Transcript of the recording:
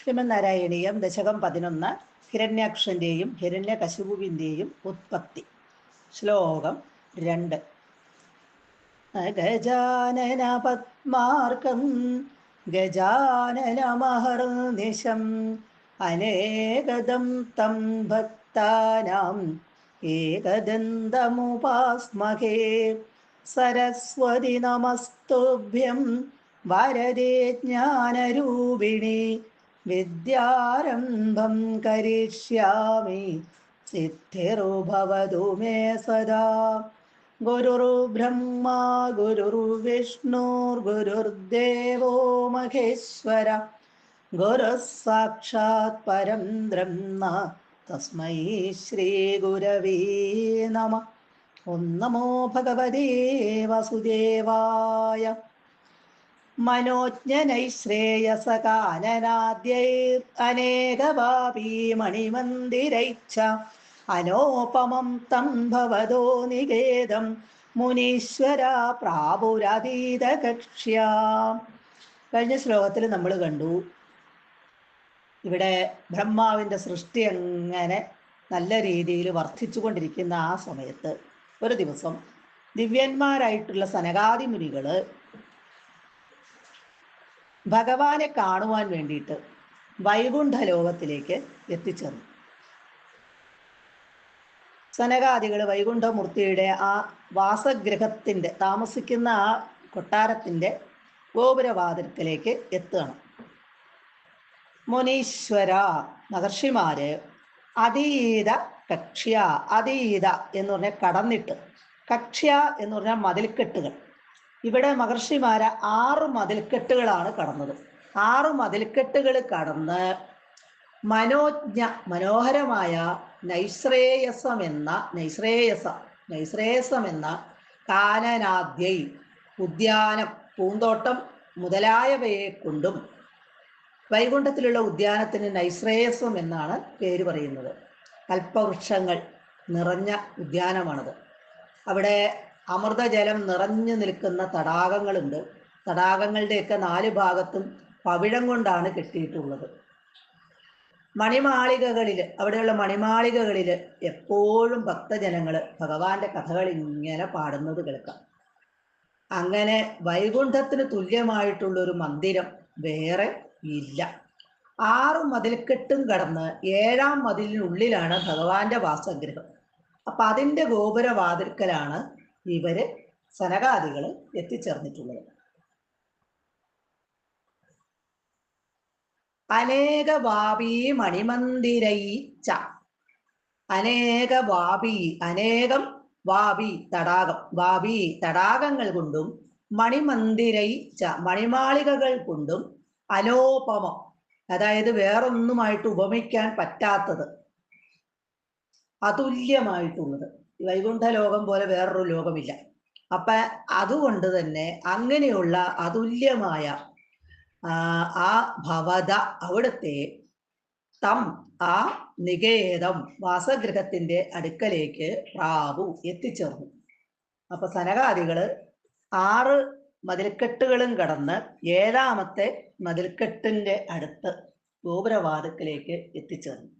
ശ്രീമന്നാരായണീയം ദശകം പതിനൊന്ന് ഹിരണ്യാക്ഷന്റെയും ഹിരണ്യകശുപുവിന്റെയും ഉത്പത്തി. ശ്ലോകം രണ്ട്. ഗജാനന പത്മാർക്കം ഗജാനനമഹർനിശം അനേകദം തം ഭക്താനാം ഏകദന്തമുപാസ്മഹേ സരസ്വതി നമസ്തുഭ്യം വരദേ ജ്ഞാനരൂപിണി വിദ്യാരംഭം കരിഷ്യാമി സിദ്ധിർഭവതു മേ സദാ. ഗുരുർബ്രഹ്മ ഗുരുർവിഷ്ണുർഗുരുർദേവോ മഹേശ്വര. ഗുരുഃ സാക്ഷാത് പരം ബ്രഹ്മ തസ്മൈ ശ്രീ ഗുരവേ നമ. ഓം നമോ ഭഗവതേ വസുദേവായ. മനോജ്ഞനൈശ്രേയസകാനനാദ്യൈർ അനേകവാപി മണിമന്ദിരൈച്ഛ അനോപമം തം ഭവതോ നികേതം മുനീശ്വര പ്രാപുരതീത കക്ഷ്യ കഴിഞ്ഞ ശ്ലോകത്തിൽ നമ്മൾ കണ്ടു. ഇവിടെ ബ്രഹ്മാവിന്റെ സൃഷ്ടി അങ്ങനെ നല്ല രീതിയിൽ വർദ്ധിച്ചുകൊണ്ടിരിക്കുന്ന ആ സമയത്ത് ഒരു ദിവസം ദിവ്യന്മാരായിട്ടുള്ള സനകാദി മുനികൾ ഭഗവാനെ കാണുവാൻ വേണ്ടിയിട്ട് വൈകുണ്ഠ ലോകത്തിലേക്ക് എത്തിച്ചേർന്നു. സനകാദികൾ വൈകുണ്ഠമൂർത്തിയുടെ ആ വാസഗൃഹത്തിന്റെ താമസിക്കുന്ന ആ കൊട്ടാരത്തിന്റെ ഗോപുരവാതിൽക്കലേക്ക് എത്തുകയാണ്. മുനീശ്വര മഹർഷിമാര് അതീത കക്ഷ്യ അതീത എന്ന് പറഞ്ഞാൽ കടന്നിട്ട് കക്ഷ്യ എന്ന് പറഞ്ഞാൽ മതിൽക്കെട്ടുകൾ. ഇവിടെ മഹർഷിമാരെ ആറ് മതിൽക്കെട്ടുകളാണ് കടന്നത്. ആറ് മതിൽക്കെട്ടുകൾ കടന്ന് മനോജ്ഞ മനോഹരമായ നൈശ്രേയസം എന്ന നൈശ്രേയസ നൈശ്രേയസം എന്ന കാനനാദ്യൈ ഉദ്യാനം പൂന്തോട്ടം മുതലായവയെ കൊണ്ടും വൈകുണ്ഠത്തിലുള്ള ഉദ്യാനത്തിന് നൈശ്രേയസം എന്നാണ് പേര് പറയുന്നത്. കൽപ്പവൃക്ഷങ്ങൾ നിറഞ്ഞ ഉദ്യാനമാണത്. അവിടെ അമൃതജലം നിറഞ്ഞു നിൽക്കുന്ന തടാകങ്ങളുണ്ട്. തടാകങ്ങളുടെയൊക്കെ നാല് ഭാഗത്തും പവിഴം കൊണ്ടാണ് കെട്ടിയിട്ടുള്ളത്. മണിമാളികകളിൽ അവിടെയുള്ള മണിമാളികകളിൽ എപ്പോഴും ഭക്തജനങ്ങൾ ഭഗവാന്റെ കഥകൾ ഇങ്ങനെ പാടുന്നത് കേൾക്കാം. അങ്ങനെ വൈകുണ്ഠത്തിന് തുല്യമായിട്ടുള്ള ഒരു മന്ദിരം വേറെ ഇല്ല. ആറ് മതിൽക്കെട്ടും കടന്ന് ഏഴാം മതിലിനുള്ളിലാണ് ഭഗവാന്റെ വാസഗൃഹം. അപ്പൊ അതിന്റെ ഗോപുരവാതിൽക്കലാണ് ഇവർ സനകാദികൾ എത്തിച്ചേർന്നിട്ടുള്ളത്. അനേക വാപി മണിമന്ദിരൈ ച അനേക വാപി അനേകം വാപി തടാകം വാപി തടാകങ്ങൾ കൊണ്ടും മണിമന്ദിരൈ ച മണിമാളികകൾ കൊണ്ടും അലോപമം അതായത് വേറൊന്നുമായിട്ട് ഉപമിക്കാൻ പറ്റാത്തത് അതുല്യമായിട്ടുള്ളത്. വൈകുണ്ഠ ലോകം പോലെ വേറൊരു ലോകമില്ല. അപ്പൊ അതുകൊണ്ട് തന്നെ അങ്ങനെയുള്ള അതുല്യമായ ആ ഭവത അവിടുത്തെ തം ആ നികേതം വാസഗൃഹത്തിന്റെ അടുക്കലേക്ക് പ്രാവു എത്തിച്ചേർന്നു. അപ്പൊ സനകാദികൾ ആറ് മതിൽക്കെട്ടുകളും കടന്ന് ഏഴാമത്തെ മതിൽക്കെട്ടിന്റെ അടുത്ത് ഗോപുരവാതുക്കിലേക്ക് എത്തിച്ചേർന്നു.